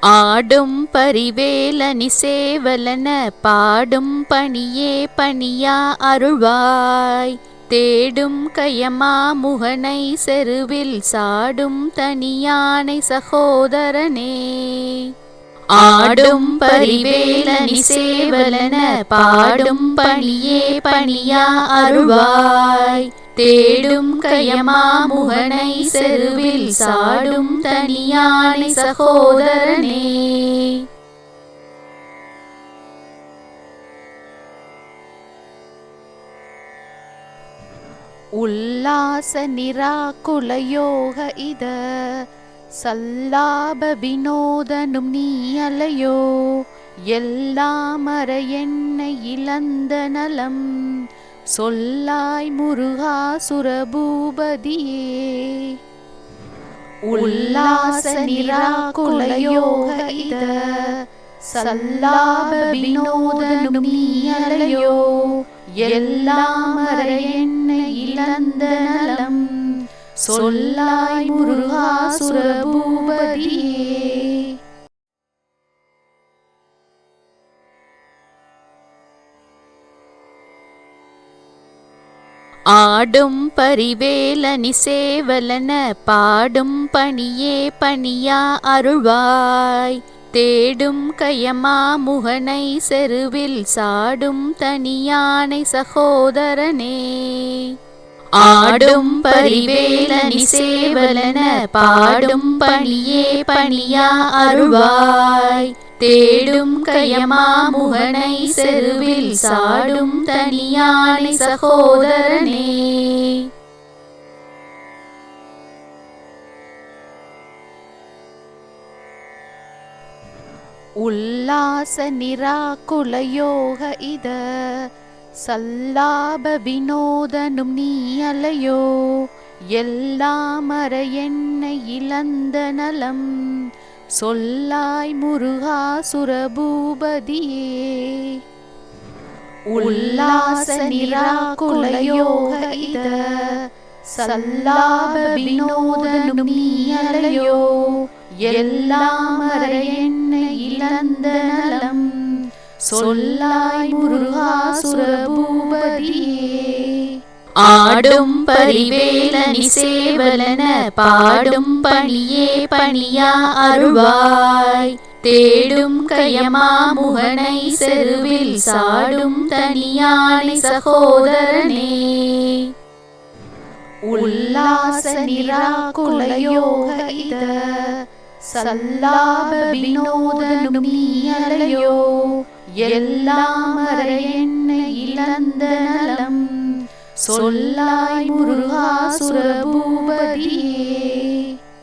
ஆடும் பரிவேலனி சேவலன பாடும் பணியே பணியா அருள்வாய். தேடும் கயமா முகனை செருவில் சாடும் தனியானை சகோதரனே. ஆடும் பரிவேலனி சேவலன பாடும் பணியே பணியா அருள்வாய். தேடும் கயமா முகனை செருவில் சாடும் தனியானை சகோதரனே. உல்லாச நிராகுலயோக இத சல்லாப வினோதனும் நீ அலையோ. எல்லாமற என்னை இழந்த நலம் சொல்லாய் முருகா சுரபூபதியே. உல்லாச நிராகுலயோக இத. சல்லாப வினோதனும் நீ அலையோ. என்னை இழந்த நலம். சொல்லாய் முருகா சுரபூபதி. ஆடும் பரிவேலனி சேவலன பாடும் பணியே பணியா அருள்வாய். தேடும் கயமா முகனை செருவில் சாடும் தனியானை சகோதரனே. ஆடும் பரிவேலனி சேவலன பாடும் பணியே பணியா அருள்வாய். தேடும் கயமா முகனை செருவில் சாடும் தனியானை சகோதரனே. உல்லாச நிராகுலயோக இத சல்லாப வினோதனும் நீ அலையோ? எல்லாம் அற என்னை இழந்த நலம். சொல்லாய் முருகா சுரபூபதியே. உல்லாச நிராகுலயோக இத. சல்லாப வினோதனும் நீ அலையோ? எல்லாம் அற என்னை இழந்த நலம். சொல்லாய் முருகா ஆடும் பரிவேலனி சேவலன பாடும் பணியே பணியா அருள்வாய். தேடும் கயமா முகனை செருவில் சாடும் தனியானை சகோதரனே. ஆடும் பரிவேலனி சேவலன உல்லாச நிராகுலயோக இத சல்லாப வினோதனும் நீ அலையோ எல்லாமற சொல்லாய் முருகா சுரபூபதியே.